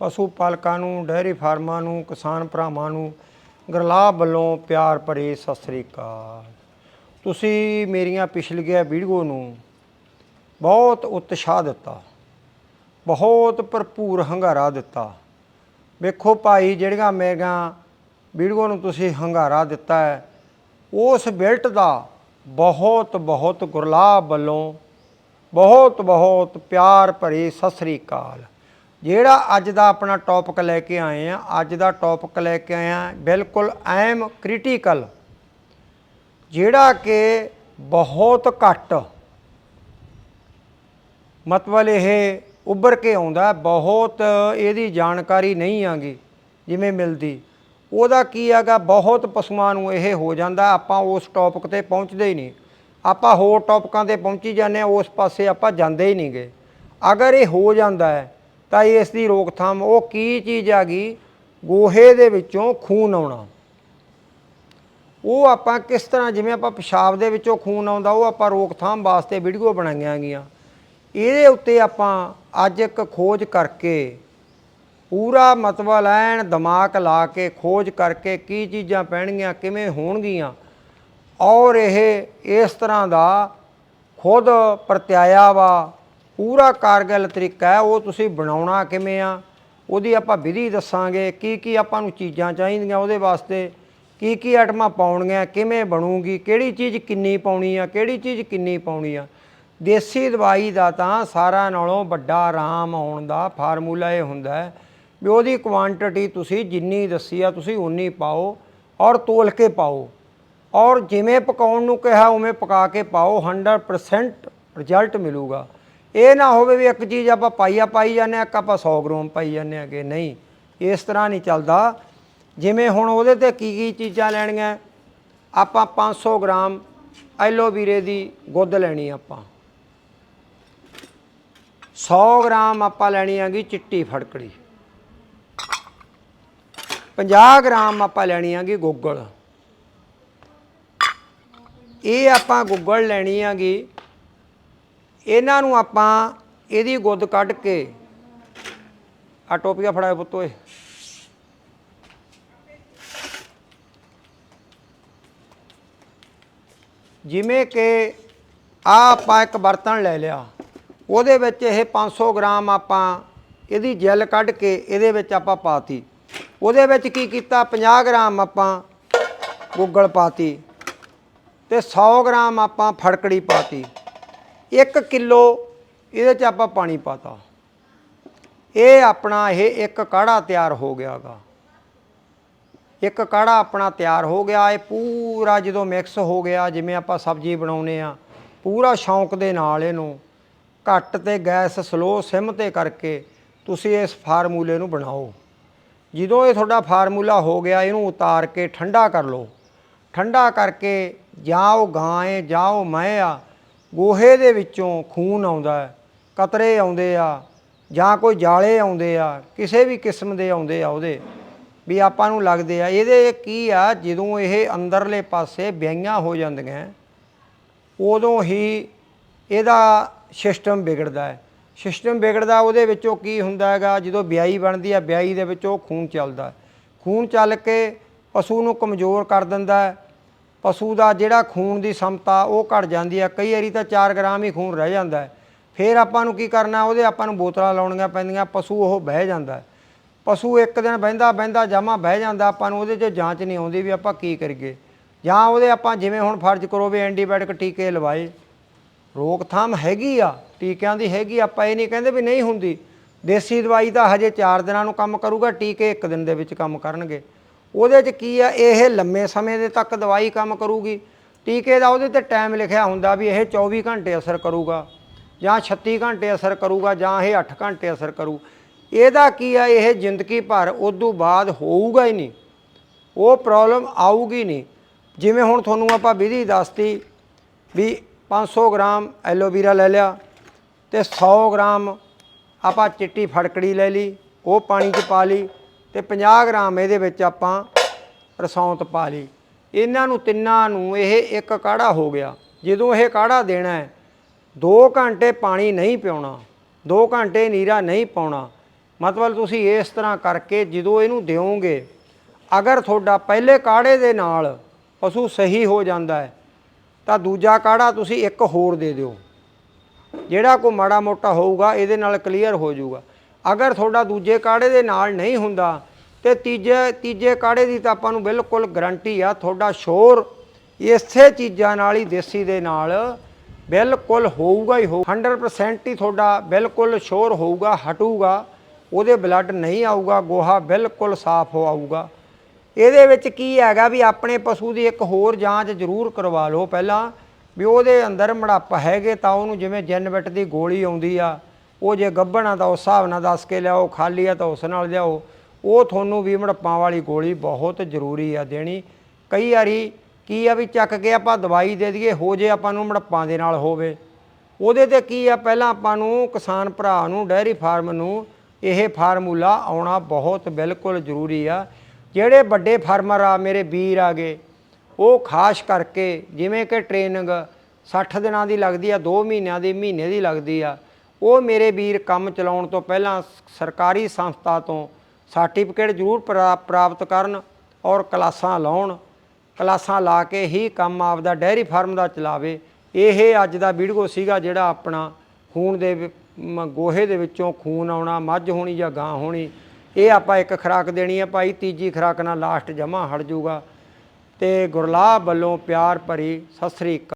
ਪਸ਼ੂ ਪਾਲਕਾਂ ਨੂੰ ਡੈਰੀ ਫਾਰਮਾਂ ਨੂੰ, ਕਿਸਾਨ ਭਰਾਵਾਂ ਨੂੰ ਗਰਲਾਬ ਵੱਲੋਂ ਪਿਆਰ ਭਰੇ ਸਤਿ ਸ੍ਰੀ ਅਕਾਲ। ਤੁਸੀਂ ਮੇਰੀਆਂ ਪਿਛਲੀਆਂ ਵੀਡੀਓ ਨੂੰ ਬਹੁਤ ਉਤਸ਼ਾਹ ਦਿੱਤਾ, ਬਹੁਤ ਭਰਪੂਰ ਹੰਗਾਰਾ ਦਿੱਤਾ। ਵੇਖੋ ਭਾਈ, ਜਿਹੜੀਆਂ ਮੇਰੀਆਂ ਵੀਡੀਓ ਨੂੰ ਤੁਸੀਂ ਹੰਗਾਰਾ ਦਿੱਤਾ ਹੈ, ਉਸ ਬਿਲਟ ਦਾ ਬਹੁਤ ਬਹੁਤ ਗੁਰਲਾਬ ਵੱਲੋਂ ਬਹੁਤ ਬਹੁਤ ਪਿਆਰ ਭਰੇ ਸਤਿ ਸ੍ਰੀ ਅਕਾਲ। ਜਿਹੜਾ ਅੱਜ ਦਾ ਆਪਣਾ ਟੌਪਿਕ ਲੈ ਕੇ ਆਏ ਆ, ਅੱਜ ਦਾ ਟੌਪਿਕ ਲੈ ਕੇ ਆਏ ਆ, ਬਿਲਕੁਲ ਐਮ ਕ੍ਰਿਟੀਕਲ ਜਿਹੜਾ ਕਿ ਬਹੁਤ ਘੱਟ ਮਤਲਬ ਇਹ ਉੱਭਰ ਕੇ ਆਉਂਦਾ, ਬਹੁਤ ਇਹਦੀ ਜਾਣਕਾਰੀ ਨਹੀਂ ਆਗੀ, ਜਿਵੇਂ ਮਿਲਦੀ। ਉਹਦਾ ਕੀ ਹੈਗਾ, ਬਹੁਤ ਪਸ਼ੂਆਂ ਨੂੰ ਇਹ ਹੋ ਜਾਂਦਾ, ਆਪਾਂ ਉਸ ਟੌਪਿਕ ਤੇ ਪਹੁੰਚਦੇ ਹੀ ਨਹੀਂ। ਆਪਾਂ ਹੋਰ ਟੌਪਿਕਾਂ ਤੇ ਪਹੁੰਚੀ ਜਾਂਦੇ ਆ, ਉਸ ਪਾਸੇ ਆਪਾਂ ਜਾਂਦੇ ਹੀ ਨਹੀਂ ਨਹੀਂਗੇ ਅਗਰ ਇਹ ਹੋ ਜਾਂਦਾ ਹੈ ਤਾਂ ਇਸ ਦੀ ਰੋਕਥਾਮ, ਉਹ ਕੀ ਚੀਜ਼ ਆ ਗਈ? ਗੋਹੇ ਦੇ ਵਿੱਚੋਂ ਖੂਨ ਆਉਣਾ। ਉਹ ਆਪਾਂ ਕਿਸ ਤਰ੍ਹਾਂ, ਜਿਵੇਂ ਆਪਾਂ ਪਿਸ਼ਾਬ ਦੇ ਵਿੱਚੋਂ ਖੂਨ ਆਉਂਦਾ, ਉਹ ਆਪਾਂ ਰੋਕਥਾਮ ਵਾਸਤੇ ਵੀਡੀਓ ਬਣਾਈਆਂ ਗਈਆਂ। ਇਹਦੇ ਉੱਤੇ ਆਪਾਂ ਅੱਜ ਇੱਕ ਖੋਜ ਕਰਕੇ, ਪੂਰਾ ਮਤਲਬ ਲੈਣ ਦਿਮਾਗ ਲਾ ਕੇ ਖੋਜ ਕਰਕੇ ਕੀ ਚੀਜ਼ਾਂ ਪੈਣਗੀਆਂ, ਕਿਵੇਂ ਹੋਣਗੀਆਂ, ਔਰ ਇਹ ਇਸ ਤਰ੍ਹਾਂ ਦਾ ਖੁਦ ਪ੍ਰਤਿਆਇਆ ਵਾ ਪੂਰਾ ਕਾਰਗਲ ਤਰੀਕਾ ਹੈ, ਉਹ ਤੁਸੀਂ ਬਣਾਉਣਾ ਕਿਵੇਂ ਆ, ਉਹਦੀ ਆਪਾਂ ਵਿਧੀ ਦੱਸਾਂਗੇ, ਕੀ ਕੀ ਆਪਾਂ ਨੂੰ ਚੀਜ਼ਾਂ ਚਾਹੀਦੀਆਂ ਉਹਦੇ ਵਾਸਤੇ, ਕੀ ਕੀ ਆਈਟਮਾਂ ਪਾਉਣੀਆਂ, ਕਿਵੇਂ ਬਣੂਗੀ, ਕਿਹੜੀ ਚੀਜ਼ ਕਿੰਨੀ ਪਾਉਣੀ ਆ, ਕਿਹੜੀ ਚੀਜ਼ ਕਿੰਨੀ ਪਾਉਣੀ ਆ। ਦੇਸੀ ਦਵਾਈ ਦਾ ਤਾਂ ਸਾਰਾ ਨਾਲੋਂ ਵੱਡਾ ਆਰਾਮ ਆਉਣ ਦਾ ਫਾਰਮੂਲਾ ਇਹ ਹੁੰਦਾ ਹੈ ਵੀ ਉਹਦੀ ਕੁਆਂਟੀਟੀ ਤੁਸੀਂ ਜਿੰਨੀ ਦੱਸੀ ਆ, ਤੁਸੀਂ ਉਨੀ ਪਾਓ ਔਰ ਤੋਲ ਕੇ ਪਾਓ। ਔਰ ਜਿਵੇਂ ਪਕਾਉਣ ਨੂੰ ਕਿਹਾ, ਉਵੇਂ ਪਕਾ ਕੇ ਪਾਓ 100% ਰਿਜ਼ਲਟ ਮਿਲੂਗਾ। ਇਹ ਨਾ ਹੋਵੇ ਵੀ ਇੱਕ ਚੀਜ਼ ਆਪਾਂ ਪਾਈਆ ਪਾਈ ਜਾਂਦੇ ਆ ਇੱਕ ਆਪਾਂ 100 ਗ੍ਰਾਮ ਪਾਈ ਜਾਂਦੇ ਆਗੇ ਨਹੀਂ, ਇਸ ਤਰ੍ਹਾਂ ਨਹੀਂ ਚੱਲਦਾ। ਜਿਵੇਂ ਹੁਣ ਉਹਦੇ ਤੇ ਕੀ ਕੀ ਚੀਜ਼ਾਂ ਲੈਣੀਆਂ, ਆਪਾਂ 500 ਗ੍ਰਾਮ ਐਲੋਵੀਰੇ ਦੀ ਗੁੱਦ ਲੈਣੀ ਆਪਾਂ। 100 ਗ੍ਰਾਮ ਆਪਾਂ ਲੈਣੀ ਹੈਗੀ ਚਿੱਟੀ ਫੜਕੜੀ। 50 ਗ੍ਰਾਮ ਆਪਾਂ ਲੈਣੀ ਹੈਗੀ ਗੁੱਗਲ। ਇਹ ਆਪਾਂ ਗੁੱਗਲ ਲੈਣੀ ਹੈਗੀ ਇਹਨਾਂ ਨੂੰ ਆਪਾਂ ਇਹਦੀ ਗੁੱਦ ਕੱਢ ਕੇ, ਆ ਟੋਪੀਆ ਫੜਾਏ ਪੁੱਤ ਓਏ। ਜਿਵੇਂ ਕਿ ਆ ਆਪਾਂ ਇੱਕ ਬਰਤਨ ਲੈ ਲਿਆ, ਉਹਦੇ ਵਿੱਚ ਇਹ 500 ਗ੍ਰਾਮ ਆਪਾਂ ਇਹਦੀ ਜੈਲ ਕੱਢ ਕੇ ਇਹਦੇ ਵਿੱਚ ਆਪਾਂ ਪਾਤੀ। ਉਹਦੇ ਵਿੱਚ ਕੀ ਕੀਤਾ 50 ਗ੍ਰਾਮ ਆਪਾਂ ਗੁੱਗਲ ਪਾਤੀ ਤੇ 100 ਗ੍ਰਾਮ ਆਪਾਂ ਫੜਕੜੀ ਪਾਤੀ। 1 ਕਿਲੋ, ਇਹਦੇ ਚ ਆਪਾਂ ਪਾਣੀ ਪਾਤਾ। ਇਹ ਆਪਣਾ ਇਹ ਇੱਕ ਕਾੜਾ ਤਿਆਰ ਹੋ ਗਿਆਗਾ। ਇੱਕ ਕਾੜਾ ਆਪਣਾ ਤਿਆਰ ਹੋ ਗਿਆ, ਇਹ ਪੂਰਾ ਜਦੋਂ ਮਿਕਸ ਹੋ ਗਿਆ, ਜਿਵੇਂ ਆਪਾਂ ਸਬਜ਼ੀ ਬਣਾਉਨੇ ਆ, ਪੂਰਾ ਸ਼ੌਂਕ ਦੇ ਨਾਲ ਇਹਨੂੰ ਘੱਟ ਤੇ ਗੈਸ ਸਲੋ ਸਿਮ ਤੇ ਕਰਕੇ ਤੁਸੀਂ ਇਸ ਫਾਰਮੂਲੇ ਨੂੰ ਬਣਾਓ। ਜਦੋਂ ਇਹ ਤੁਹਾਡਾ ਫਾਰਮੂਲਾ ਹੋ ਗਿਆ, ਇਹਨੂੰ ਉਤਾਰ ਕੇ ਠੰਡਾ ਕਰ ਲਓ। ਠੰਡਾ ਕਰਕੇ, ਜਾਂ ਉਹ ਗਾਂ ਹੈ ਜਾਂ ਉਹ ਮੈਂ ਆ ਗੋਹੇ ਦੇ ਵਿੱਚੋਂ ਖੂਨ ਆਉਂਦਾ ਕਤਰੇ ਆਉਂਦੇ ਆ, ਜਾਂ ਕੋਈ ਜਾਲੇ ਆਉਂਦੇ ਆ, ਕਿਸੇ ਵੀ ਕਿਸਮ ਦੇ ਆਉਂਦੇ ਆ ਉਹਦੇ, ਵੀ ਆਪਾਂ ਨੂੰ ਲੱਗਦੇ ਆ, ਇਹਦੇ ਕੀ ਆ, ਜਦੋਂ ਇਹ ਅੰਦਰਲੇ ਪਾਸੇ ਵਿਆਹੀਆਂ ਹੋ ਜਾਂਦੀਆਂ, ਉਦੋਂ ਹੀ ਇਹਦਾ ਸਿਸਟਮ ਵਿਗੜਦਾ ਹੈ। ਸਿਸਟਮ ਵਿਗੜਦਾ, ਉਹਦੇ ਵਿੱਚੋਂ ਕੀ ਹੁੰਦਾ ਹੈਗਾ, ਜਦੋਂ ਵਿਆਹੀ ਬਣਦੀ ਆ, ਵਿਆਹੀ ਦੇ ਵਿੱਚੋਂ ਖੂਨ ਚੱਲਦਾ ਖੂਨ ਚੱਲ ਕੇ ਪਸ਼ੂ ਨੂੰ ਕਮਜ਼ੋਰ ਕਰ ਦਿੰਦਾ ਪਸ਼ੂ ਦਾ ਜਿਹੜਾ ਖੂਨ ਦੀ ਸਮਤਾ ਉਹ ਘਟ ਜਾਂਦੀ ਹੈ। ਕਈ ਵਾਰੀ ਤਾਂ 4 ਗ੍ਰਾਮ ਹੀ ਖੂਨ ਰਹਿ ਜਾਂਦਾ ਹੈ। ਫਿਰ ਆਪਾਂ ਨੂੰ ਕੀ ਕਰਨਾ, ਉਹਦੇ ਆਪਾਂ ਨੂੰ ਬੋਤਲਾਂ ਲਾਉਣੀਆਂ ਪੈਂਦੀਆਂ, ਪਸ਼ੂ ਉਹ ਬਹਿ ਜਾਂਦਾ ਪਸ਼ੂ ਇੱਕ ਦਿਨ ਬਹਿੰਦਾ ਬਹਿੰਦਾ, ਜਮਾ ਬਹਿ ਜਾਂਦਾ, ਆਪਾਂ ਨੂੰ ਉਹਦੇ 'ਚ ਜਾਂਚ ਨਹੀਂ ਆਉਂਦੀ ਵੀ ਆਪਾਂ ਕੀ ਕਰੀਏ। ਜਾਂ ਉਹਦੇ ਆਪਾਂ ਜਿਵੇਂ ਹੁਣ ਫਰਜ਼ ਕਰੋ ਵੀ ਐਂਟੀਬਾਇਓਟਿਕ ਟੀਕੇ ਲਵਾਏ। ਰੋਕਥਾਮ ਹੈਗੀ ਆ, ਟੀਕਿਆਂ ਦੀ ਹੈਗੀ ਆਪਾਂ ਇਹ ਨਹੀਂ ਕਹਿੰਦੇ ਵੀ ਨਹੀਂ ਹੁੰਦੀ। ਦੇਸੀ ਦਵਾਈ ਤਾਂ ਹਜੇ 4 ਦਿਨਾਂ ਨੂੰ ਕੰਮ ਕਰੂਗਾ, ਟੀਕੇ ਇੱਕ ਦਿਨ ਦੇ ਵਿੱਚ ਕੰਮ ਕਰਨਗੇ। ਉਹਦੇ 'ਚ ਕੀ ਆ, ਇਹ ਲੰਮੇ ਸਮੇਂ ਦੇ ਤੱਕ ਦਵਾਈ ਕੰਮ ਕਰੂਗੀ। ਟੀਕੇ ਦਾ ਉਹਦੇ ਤੇ ਟਾਈਮ ਲਿਖਿਆ ਹੁੰਦਾ ਵੀ ਇਹ 24 ਘੰਟੇ ਅਸਰ ਕਰੂਗਾ, ਜਾਂ 36 ਘੰਟੇ ਅਸਰ ਕਰੂਗਾ, ਜਾਂ ਇਹ 8 ਘੰਟੇ ਅਸਰ ਕਰੂ। ਇਹਦਾ ਕੀ ਆ, ਇਹ ਜ਼ਿੰਦਗੀ ਭਰ ਉਦੋਂ ਬਾਅਦ ਹੋਊਗਾ ਹੀ ਨਹੀਂ। ਉਹ ਪ੍ਰੋਬਲਮ ਆਊਗੀ ਨਹੀਂ। ਜਿਵੇਂ ਹੁਣ ਤੁਹਾਨੂੰ ਆਪਾਂ ਵਿਧੀ ਦੱਸਤੀ ਵੀ 500 ਗ੍ਰਾਮ ਐਲੋਵੀਰਾ ਲੈ ਲਿਆ ਤੇ 100 ਗ੍ਰਾਮ ਆਪਾਂ ਚਿੱਟੀ ਫੜਕੜੀ ਲੈ ਲਈ, ਉਹ ਪਾਣੀ 'ਚ ਪਾ ਲਈ ਤੇ 50 ਗ੍ਰਾਮ ਇਹਦੇ ਵਿੱਚ ਆਪਾਂ ਰਸੌਂਤ ਪਾ ਲਈ। ਇਹਨਾਂ ਨੂੰ ਤਿੰਨਾਂ ਨੂੰ ਇਹ ਇੱਕ ਕਾੜਾ ਹੋ ਗਿਆ। ਜਦੋਂ ਇਹ ਕਾੜਾ ਦੇਣਾ ਹੈ 2 ਘੰਟੇ ਪਾਣੀ ਨਹੀਂ ਪਿਉਣਾ 2 ਘੰਟੇ ਨੀਰਾ ਨਹੀਂ ਪਾਉਣਾ। ਮਤਲਬ ਤੁਸੀਂ ਇਸ ਤਰ੍ਹਾਂ ਕਰਕੇ ਜਦੋਂ ਇਹਨੂੰ ਦਿਓਗੇ, ਅਗਰ ਤੁਹਾਡਾ ਪਹਿਲੇ ਕਾੜੇ ਦੇ ਨਾਲ ਪਸ਼ੂ ਸਹੀ ਹੋ ਜਾਂਦਾ ਹੈ, ਤਾਂ ਦੂਜਾ ਕਾੜਾ ਤੁਸੀਂ ਇੱਕ ਹੋਰ ਦੇ ਦਿਓ। ਜਿਹੜਾ ਕੋ ਮਾੜਾ ਮੋਟਾ ਹੋਊਗਾ, ਇਹਦੇ ਨਾਲ ਕਲੀਅਰ ਹੋ ਜਾਊਗਾ। ਅਗਰ ਤੁਹਾਡਾ ਦੂਜੇ ਕਾੜੇ ਦੇ ਨਾਲ ਨਹੀਂ ਹੁੰਦਾ, ਤੇ ਤੀਜੇ ਤੀਜੇ ਕਾੜੇ ਦੀ ਤਾਂ ਆਪਾਂ ਨੂੰ ਬਿਲਕੁਲ ਗਰੰਟੀ ਆ, ਤੁਹਾਡਾ ਸ਼ੋਰ ਇਸੇ ਚੀਜ਼ਾਂ ਨਾਲ ਹੀ ਦੇਸੀ ਦੇ ਨਾਲ ਬਿਲਕੁਲ ਹੋਊਗਾ ਹੀ ਹੋ 100% ਹੀ ਤੁਹਾਡਾ ਬਿਲਕੁਲ ਸ਼ੋਰ ਹੋਊਗਾ, ਹਟੂਗਾ, ਉਹਦੇ ਬਲੱਡ ਨਹੀਂ ਆਊਗਾ, ਗੋਹਾ ਬਿਲਕੁਲ ਸਾਫ਼ ਹੋ ਆਊਗਾ। ਇਹਦੇ ਵਿੱਚ ਕੀ ਹੈਗਾ ਵੀ ਆਪਣੇ ਪਸ਼ੂ ਦੀ ਇੱਕ ਹੋਰ ਜਾਂਚ ਜ਼ਰੂਰ ਕਰਵਾ ਲਓ ਪਹਿਲਾਂ, ਵੀ ਉਹਦੇ ਅੰਦਰ ਮੜੱਪ ਹੈਗੇ ਤਾਂ ਉਹਨੂੰ ਜਿਵੇਂ ਜੈਨਵਿਟ ਦੀ ਗੋਲੀ ਆਉਂਦੀ ਆ ਉਹ ਜੇ ਗੱਭਣ ਆ ਤਾਂ ਉਸ ਹਿਸਾਬ ਨਾਲ ਦੱਸ ਕੇ ਲਿਆਓ, ਖਾਲੀ ਆ ਤਾਂ ਉਸ ਨਾਲ ਲਿਆਓ। ਉਹ ਤੁਹਾਨੂੰ ਵੀ ਮੜੱਪਾਂ ਵਾਲੀ ਗੋਲੀ ਬਹੁਤ ਜ਼ਰੂਰੀ ਆ ਦੇਣੀ। ਕਈ ਵਾਰੀ ਕੀ ਆ ਵੀ ਚੱਕ ਕੇ ਆਪਾਂ ਦਵਾਈ ਦੇ ਦਈਏ, ਹੋ ਜੇ ਆਪਾਂ ਨੂੰ ਮੜੱਪਾਂ ਦੇ ਨਾਲ ਹੋਵੇ। ਉਹਦੇ ਤੇ ਕੀ ਆ, ਪਹਿਲਾਂ ਆਪਾਂ ਨੂੰ ਕਿਸਾਨ ਭਰਾ ਨੂੰ, ਡੈਰੀ ਫਾਰਮ ਨੂੰ ਇਹ ਫਾਰਮੂਲਾ ਆਉਣਾ ਬਹੁਤ ਬਿਲਕੁਲ ਜ਼ਰੂਰੀ ਆ। ਜਿਹੜੇ ਵੱਡੇ ਫਾਰਮਰ ਆ, ਮੇਰੇ ਵੀਰ ਆ ਗਏ ਉਹ ਖਾਸ ਕਰਕੇ ਜਿਵੇਂ ਕਿ ਟ੍ਰੇਨਿੰਗ 60 ਦਿਨਾਂ ਦੀ ਲੱਗਦੀ ਆ 2 ਮਹੀਨਿਆਂ ਦੀ, ਮਹੀਨੇ ਦੀ ਲੱਗਦੀ ਆ। ਉਹ ਮੇਰੇ ਵੀਰ ਕੰਮ ਚਲਾਉਣ ਤੋਂ ਪਹਿਲਾਂ ਸਰਕਾਰੀ ਸੰਸਥਾ ਤੋਂ ਸਰਟੀਫਿਕੇਟ ਜ਼ਰੂਰ ਪ੍ਰਾ- ਪ੍ਰਾਪਤ ਕਰਨ ਔਰ ਕਲਾਸਾਂ ਲਾਉਣ। ਕਲਾਸਾਂ ਲਾ ਕੇ ਹੀ ਕੰਮ ਆਪਦਾ ਡੈਰੀ ਫਾਰਮ ਦਾ ਚਲਾਵੇ। ਇਹ ਅੱਜ ਦਾ ਵੀਡੀਓ ਸੀਗਾ ਜਿਹੜਾ ਆਪਣਾ ਖੂਨ ਦੇ ਗੋਹੇ ਦੇ ਵਿੱਚੋਂ ਖੂਨ ਆਉਣਾ, ਮੱਝ ਹੋਣੀ ਜਾਂ ਗਾਂ ਹੋਣੀ, ਇਹ ਆਪਾਂ ਇੱਕ ਖੁਰਾਕ ਦੇਣੀ ਹੈ ਭਾਈ, ਤੀਜੀ ਖੁਰਾਕ ਨਾਲ ਲਾਸਟ ਜਮਾ ਹਟ ਜਾਊਗਾ ਤੇ ਗੁਰਲਾਹ ਵੱਲੋਂ ਪਿਆਰ ਭਰੀ ਸਤਿ ਸ੍ਰੀ ਅਕਾਲ।